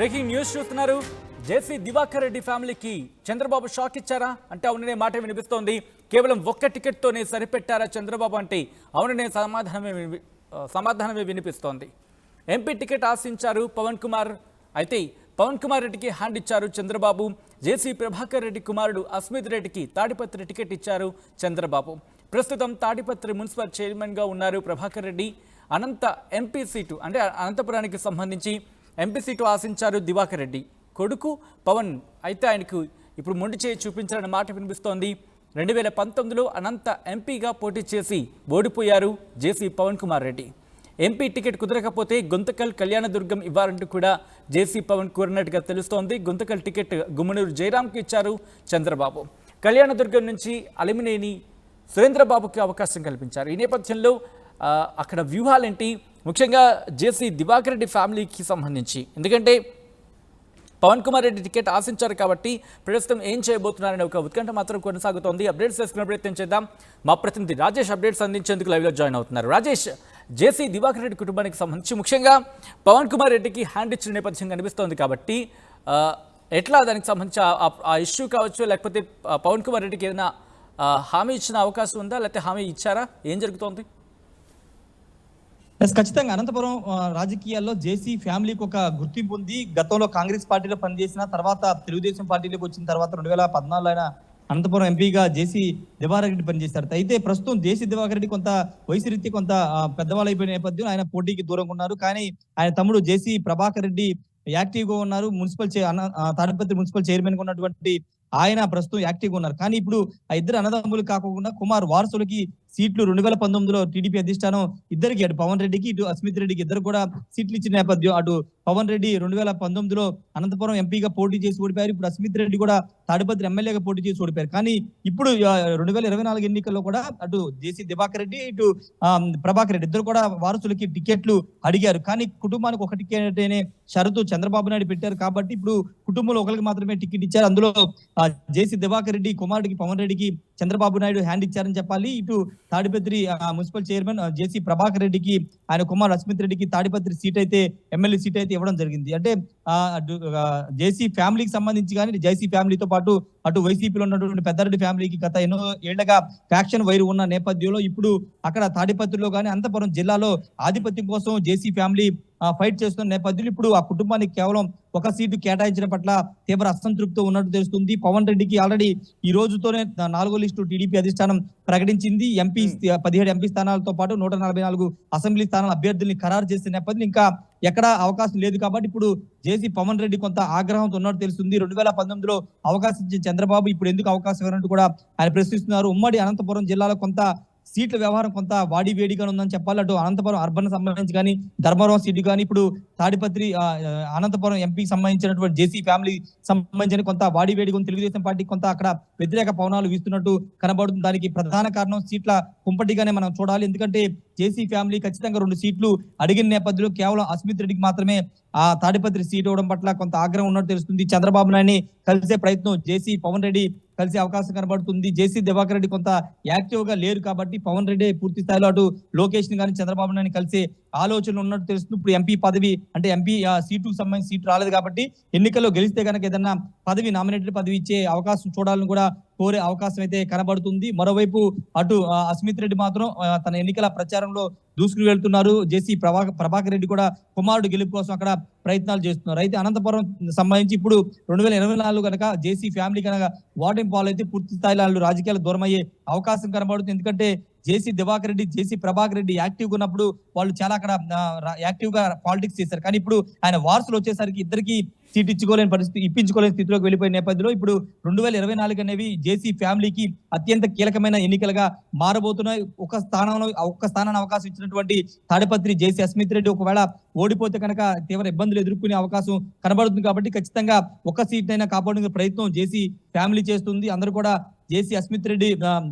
Breaking news చూస్తున్నారు. JC Diwakar Reddy ఫ్యామిలీకి Chandrababu shock ఇచ్చారా? అంటే అవుననే మాట వినిపిస్తోంది. కేవలం ఒక్క టికెట్తోనే సరిపెట్టారా చంద్రబాబు అంటే అవుననే సమాధానమే విని- సమాధానమే వినిపిస్తోంది. ఎంపీ టికెట్ ఆశించారు పవన్ కుమార్. అయితే పవన్ కుమార్ రెడ్డికి హ్యాండ్ ఇచ్చారు చంద్రబాబు. జేసీ ప్రభాకర్ రెడ్డి కుమారుడు అస్మిత్ రెడ్డికి తాడిపత్రి టికెట్ ఇచ్చారు చంద్రబాబు. ప్రస్తుతం తాడిపత్రి మున్సిపల్ చైర్మన్గా ఉన్నారు ప్రభాకర్ రెడ్డి. అనంత ఎంపీ సీటు అంటే అనంతపురానికి సంబంధించి ఎంపీ సీటు ఆశించారు దివాకర్ రెడ్డి. కొడుకు పవన్ అయితే ఆయనకు ఇప్పుడు మొండి చేయి చూపించారన్న మాట వినిపిస్తోంది. రెండు వేల పంతొమ్మిదిలో అనంత ఎంపీగా పోటీ చేసి ఓడిపోయారు JC Pawan Kumar Reddy. MP ticket కుదరకపోతే గుంతకల్ కళ్యాణదుర్గం ఇవ్వాలంటూ కూడా జేసీ పవన్ కోరినట్టుగా తెలుస్తోంది. గుంతకల్ టికెట్ గుమ్మనూరు జయరాంకి ఇచ్చారు చంద్రబాబు. కళ్యాణదుర్గం నుంచి అలిమినేని సురేంద్రబాబుకి అవకాశం కల్పించారు. ఈ నేపథ్యంలో అక్కడ వ్యూహాలేంటి? ముఖ్యంగా జేసీ దివాకర్ రెడ్డి ఫ్యామిలీకి సంబంధించి. ఎందుకంటే పవన్ కుమార్ రెడ్డి టికెట్ ఆశించారు కాబట్టి ప్రస్తుతం ఏం చేయబోతున్నారనే ఒక ఉత్కంఠ మాత్రం కొనసాగుతోంది. అప్డేట్స్ చేసుకునే ప్రయత్నం చేద్దాం. మా ప్రతినిధి రాజేష్ అప్డేట్స్ అందించేందుకు లైవ్లో జాయిన్ అవుతున్నారు. రాజేష్ జేసీ దివాకర్ రెడ్డి కుటుంబానికి సంబంధించి ముఖ్యంగా పవన్ కుమార్ రెడ్డికి హ్యాండ్ ఇచ్చిన నేపథ్యం కనిపిస్తోంది కాబట్టి ఎట్లా దానికి సంబంధించి ఆ- ఇష్యూ కావచ్చు లేకపోతే పవన్ కుమార్ రెడ్డికి ఏదైనా హామీ ఇచ్చిన అవకాశం ఉందా? లేకపోతే హామీ ఇచ్చారా? ఏం జరుగుతోంది? ఎస్ ఖచ్చితంగా. అనంతపురం రాజకీయాల్లో జేసీ ఫ్యామిలీకి ఒక గుర్తింపు ఉంది. గతంలో కాంగ్రెస్ పార్టీలో పనిచేసిన తర్వాత తెలుగుదేశం పార్టీలోకి వచ్చిన తర్వాత రెండు వేల పద్నాలుగులో ఆయన అనంతపురం ఎంపీగా జేసీ దివాకర్ రెడ్డి పనిచేశారు. అయితే ప్రస్తుతం జేసీ దివాకర్ రెడ్డి కొంత వయసు రీతి కొంత పెద్దవాళ్ళు అయిపోయిన నేపథ్యం ఆయన పోటీకి దూరంగా ఉన్నారు. కానీ ఆయన తమ్ముడు జేసీ ప్రభాకర్ రెడ్డి యాక్టివ్గా ఉన్నారు. మున్సిపల్ చే- అన్న- తాడిపత్రి మున్సిపల్ చైర్మన్గా ఉన్నటువంటి ఆయన ప్రస్తుతం యాక్టివ్గా ఉన్నారు. కానీ ఇప్పుడు ఆ ఇద్దరు అన్నదమ్ములు కాకుండా కుమార్ వారసులకి సీట్లు రెండు వేల పంతొమ్మిదిలో టీడీపీ అధిష్టానం ఇద్దరికి అటు పవన్ రెడ్డికి ఇటు అస్మిత్ రెడ్డికి ఇద్దరు కూడా సీట్లు ఇచ్చిన నేపథ్యం. అటు పవన్ రెడ్డి రెండు వేల పంతొమ్మిదిలో అనంతపురం ఎంపీగా పోటీ చేసి ఓడిపోయారు. ఇప్పుడు అస్మిత్ రెడ్డి కూడా తాడిపత్రి ఎమ్మెల్యేగా పోటీ చేసి ఓడిపోయారు. కానీ ఇప్పుడు రెండు వేల ఇరవై నాలుగు ఎన్నికల్లో కూడా అటు జేసీ దివాకర్ రెడ్డి ఇటు ప్రభాకర్ రెడ్డి ఇద్దరు కూడా వారసులకి టికెట్లు అడిగారు. కానీ కుటుంబానికి ఒక టికెట్ అనే షరతు చంద్రబాబు నాయుడు పెట్టారు కాబట్టి ఇప్పుడు కుటుంబంలో ఒకరికి మాత్రమే టికెట్ ఇచ్చారు. అందులో జేసీ దివాకర్ రెడ్డి కుమారుడికి పవన్ రెడ్డికి చంద్రబాబు నాయుడు హ్యాండ్ ఇచ్చారని చెప్పాలి. ఇటు Tadipatri municipal chairman JC Prabhakar రెడ్డికి ఆయన కుమార్ అస్మిత్ రెడ్డికి తాడిపత్రి సీట్ అయితే ఎమ్మెల్యే సీట్ అయితే ఇవ్వడం జరిగింది. అంటే జేసీ ఫ్యామిలీకి సంబంధించి కానీ జేసీ ఫ్యామిలీతో పాటు అటు వైసీపీలో ఉన్నటువంటి పెద్దారెడ్డి ఫ్యామిలీకి గత ఎన్నో ఏళ్ళగా ఫ్యాక్షన్ వైరు ఉన్న నేపథ్యంలో ఇప్పుడు అక్కడ తాడిపత్రిలో కానీ అనంతపురం జిల్లాలో ఆధిపత్యం కోసం జేసీ ఫ్యామిలీ ఫైట్ చేస్తున్న నేపథ్యంలో ఇప్పుడు ఆ కుటుంబానికి కేవలం ఒక సీటు కేటాయించిన పట్ల తీవ్ర అసంతృప్తి ఉన్నట్టు తెలుస్తుంది. పవన్ రెడ్డికి ఆల్రెడీ ఈ రోజుతోనే నాలుగో లిస్టు టీడీపీ అధిష్టానం ప్రకటించింది. ఎంపీ పదిహేడు ఎంపీ స్థానాలతో పాటు నూట నలభై నాలుగు అసెంబ్లీ స్థానాల అభ్యర్థుల్ని ఖరారు చేసిన నేపథ్యంలో ఇంకా ఎక్కడ అవకాశం లేదు కాబట్టి ఇప్పుడు జేసీ పవన్ రెడ్డి కొంత ఆగ్రహంతో ఉన్నట్టు తెలుస్తుంది. రెండు వేల పంతొమ్మిదిలో అవకాశం ఇచ్చిన చంద్రబాబు ఇప్పుడు ఎందుకు అవకాశం ఇవ్వనట్టు కూడా ఆయన ప్రశ్నిస్తున్నారు. ఉమ్మడి అనంతపురం జిల్లాలో కొంత సీట్ల వ్యవహారం కొంత వాడి వేడిగా ఉందని చెప్పాలి. అటు అనంతపురం అర్బన్ సంబంధించి కానీ ధర్మవరం సీటు కానీ ఇప్పుడు తాడిపత్రి అనంతపురం ఎంపీకి సంబంధించినటువంటి జేసీ ఫ్యామిలీ సంబంధించిన కొంత వాడి వేడిగా ఉంది. తెలుగుదేశం పార్టీ కొంత అక్కడ వ్యతిరేక పవనాలు వీస్తున్నట్టు కనబడుతుంది. దానికి ప్రధాన కారణం సీట్ల కుంపటిగానే మనం చూడాలి. ఎందుకంటే జేసీ ఫ్యామిలీ ఖచ్చితంగా రెండు సీట్లు అడిగిన నేపథ్యంలో కేవలం అస్మిత్ రెడ్డికి మాత్రమే ఆ తాడిపత్రి సీట్ ఇవ్వడం పట్ల కొంత ఆగ్రహం ఉన్నట్టు తెలుస్తుంది. చంద్రబాబు నాయుడిని కలిసే ప్రయత్నం జేసీ పవన్ రెడ్డి కలిసే అవకాశం కనబడుతుంది. జేసీ దివాకర్ రెడ్డి కొంత యాక్టివ్గా లేరు కాబట్టి పవన్ రెడ్డి పూర్తి స్థాయిలో అటు లోకేష్ని కానీ చంద్రబాబు నాయుడు కలిసే ఆలోచనలు ఉన్నట్టు తెలుస్తుంది. ఇప్పుడు ఎంపీ పదవి అంటే ఎంపీ సీటుకు సంబంధించి సీటు రాలేదు కాబట్టి ఎన్నికల్లో గెలిస్తే కనుక ఏదన్నా పదవి నామినేటెడ్ పదవి ఇచ్చే అవకాశం చూడాలని కూడా కోరే అవకాశం అయితే కనబడుతుంది. మరోవైపు అటు అస్మిత్ రెడ్డి మాత్రం తన ఎన్నికల ప్రచారంలో దూసుకుని వెళ్తున్నారు. జేసీ ప్రభా ప్రభాకర్ రెడ్డి కూడా కుమారుడు గెలుపు కోసం అక్కడ ప్రయత్నాలు చేస్తున్నారు. అయితే అనంతపురం సంబంధించి ఇప్పుడు రెండు వేల ఇరవై నాలుగు కనుక జేసీ ఫ్యామిలీ కనుక ఓటింగ్ పాలైతే పూర్తి స్థాయిలో వాళ్ళు రాజకీయాలు దూరమయ్యే అవకాశం కనబడుతుంది. ఎందుకంటే జేసీ దివాకర్ రెడ్డి జేసీ ప్రభాకర్ రెడ్డి యాక్టివ్గా ఉన్నప్పుడు వాళ్ళు చాలా అక్కడ యాక్టివ్గా పాలిటిక్స్ చేశారు. కానీ ఇప్పుడు ఆయన వారసులు వచ్చేసరికి ఇద్దరికి సీట్ ఇచ్చుకోలేని పరిస్థితి ఇప్పించుకోలేని స్థితిలోకి వెళ్ళిపోయిన నేపథ్యంలో ఇప్పుడు రెండు వేల ఇరవై నాలుగు అనేవి జేసీ ఫ్యామిలీకి అత్యంత కీలకమైన ఎన్నికలుగా మారబోతున్నాయి. ఒక స్థానంలో ఒక్క స్థానాన్ని అవకాశం ఇచ్చినటువంటి తాడిపత్రి జేసీ అస్మిత్ రెడ్డి ఒకవేళ ఓడిపోతే కనుక తీవ్ర ఇబ్బందులు ఎదుర్కొనే అవకాశం కనబడుతుంది. కాబట్టి ఖచ్చితంగా ఒక సీట్ అయినా కాపాడుకునే ప్రయత్నం జేసీ ఫ్యామిలీ చేస్తుంది. అందరూ కూడా జేసీ అస్మిత్ రెడ్డి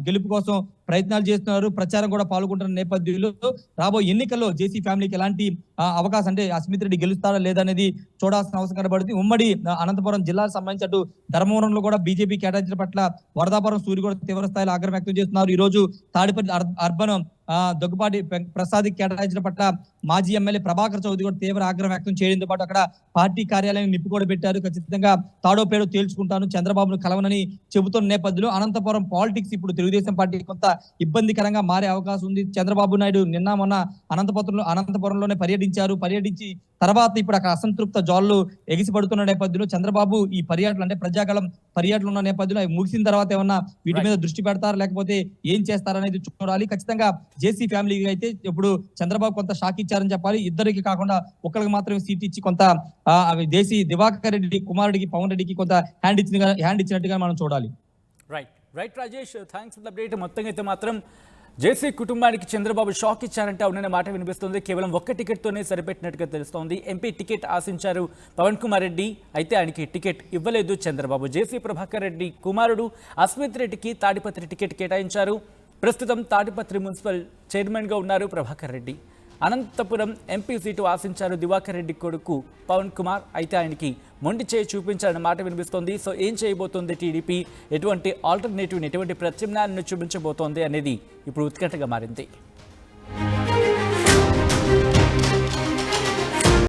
గెలుపు కోసం ప్రయత్నాలు చేస్తున్నారు. ప్రచారం కూడా పాల్గొంటున్న నేపథ్యంలో రాబోయే ఎన్నికల్లో జేసీ ఫ్యామిలీకి ఎలాంటి అవకాశం అంటే అస్మిత్ రెడ్డి గెలుస్తారా లేదా అనేది చూడాల్సిన అవసరం కనబడుతుంది. ఉమ్మడి అనంతపురం జిల్లాకు సంబంధించి అటు ధర్మవరంలో కూడా బీజేపీ కేటాయించిన పట్ల వరదాపురం సూర్య తీవ్ర స్థాయిలో ఆగ్రహం వ్యక్తం చేస్తున్నారు. ఈ రోజు తాడిపల్లి అర్- అర్బన్ దగ్గుపాటి ప్రసాద్ కేటాయించిన పట్ల మాజీ ఎమ్మెల్యే ప్రభాకర్ చౌదరి కూడా తీవ్ర ఆగ్రహం వ్యక్తం చేయడంతో పాటు అక్కడ పార్టీ కార్యాలయం నిప్పు కూడా పెట్టారు ఖచ్చితంగా తాడో పేడో తేల్చుకుంటాను. చంద్రబాబును కలవనని చెబుతున్న నేపథ్యంలో అనంతపురం పాలిటిక్స్ ఇప్పుడు తెలుగుదేశం పార్టీ కొంత ఇబ్బందికరంగా మారే అవకాశం ఉంది. చంద్రబాబు నాయుడు నిన్న మొన్న అనంతపురంలో అనంతపురంలోనే పర్యటించారు. పర్యటించి తర్వాత ఇప్పుడు అక్కడ అసంతృప్త జాళ్ళు ఎగిసిపడుతున్న నేపథ్యంలో చంద్రబాబు ఈ పర్యటన అంటే ప్రజాకాలం పర్యటన ఉన్న నేపథ్యంలో అవి ముగిసిన తర్వాత ఏమన్నా వీటి మీద దృష్టి పెడతారా? లేకపోతే ఏం చేస్తారనేది చూడాలి. ఖచ్చితంగా జేసీ ఫ్యామిలీకి అయితే ఇప్పుడు చంద్రబాబు కొంత షాక్ ఇచ్చారని చెప్పాలి. ఇద్దరికి కాకుండా ఒకరికి మాత్రమే సీట్ ఇచ్చి కొంత దేశీ దివాకర్ రెడ్డి కుమారుడికి పవన్ రెడ్డికి కొంత హ్యాండ్ ఇచ్చిన హ్యాండ్ ఇచ్చినట్టుగా మనం చూడాలి. Right right Rajesh thanks for the update మొత్తంగా అయితే మాత్రం జేసీ కుటుంబానికి చంద్రబాబు షాక్ ఇచ్చారంటే అవుననే మాట వినిపిస్తుంది. కేవలం ఒక్క టికెట్తోనే సరిపెట్టినట్టుగా తెలుస్తోంది. ఎంపీ టికెట్ ఆశించారు పవన్ కుమార్ రెడ్డి. అయితే ఆయనకి టికెట్ ఇవ్వలేదు చంద్రబాబు. జేసీ ప్రభాకర్ రెడ్డి కుమారుడు అస్మిత్ రెడ్డికి తాడిపత్రి టికెట్ కేటాయించారు. ప్రస్తుతం తాడిపత్రి మున్సిపల్ చైర్మన్గా ఉన్నారు ప్రభాకర్ రెడ్డి. అనంతపురం ఎంపీ సీటు ఆశించారు దివాకర్ రెడ్డి కొడుకు పవన్ కుమార్. అయితే ఆయనకి మొండి చేయి చూపించాలన్న మాట వినిపిస్తోంది. సో ఏం చేయబోతోంది టీడీపీ? ఎటువంటి ఆల్టర్నేటివ్ని ఎటువంటి ప్రత్యామ్నాయాన్ని చూపించబోతోంది అనేది ఇప్పుడు ఉత్కంఠగా మారింది.